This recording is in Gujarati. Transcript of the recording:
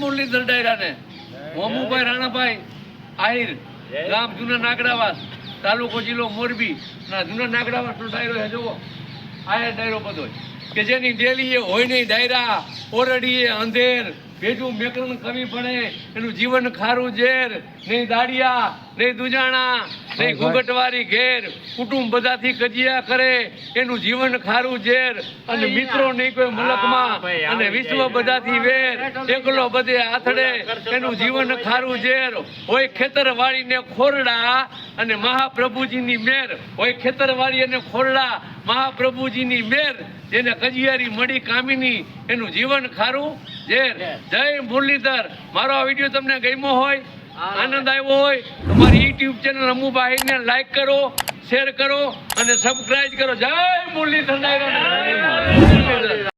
મુરલીધર ડાયરાને. મોમુભાઈ રાણાભાઈ આહિર ગામ જૂના નાગડાવાસ તાલુકો જિલ્લો મોરબી. ના જૂના નાગડાવાસનો ડાયરો છે જુઓ. આ ડાયરો બધો કે જેની ડેલી એ હોય નહીં ડાયરા. ઓરડીએ અંધેર ભેજું મેકરણ કમી પડે એનું જીવન ખારું ઝેર. નહીં દાડિયા નહીં દુજાણા નહીં ઘૂંઘટવારી ઘેર. કુટુંબ બધાથી કજિયા કરે એનું જીવન ખારું ઝેર. અને મિત્રો નહીં કોઈ મલકમાં. અને વિશ્વ બધાથી વેર. એકલો બધે આથડે એનું જીવન ખારું ઝેર. હોય ખેતરવાળીને ખોરડા અને મહાપ્રભુજીની મેર. હોય ખેતરવાળી અને ખોરડા મહાપ્રભુજીની મેર. જેને કજિયારી મળી કામિની એનું જીવન ખારું. ઝેર જય મુરલીધર. મારો આ વીડિયો તમને ગમ્યો હોય આનંદ આવ્યો હોય તો મારી યુટ્યુબ ચેનલ અમુભાઈને લાઈક કરો શેર કરો અને સબસ્ક્રાઇબ કરો. જય મુરલીધર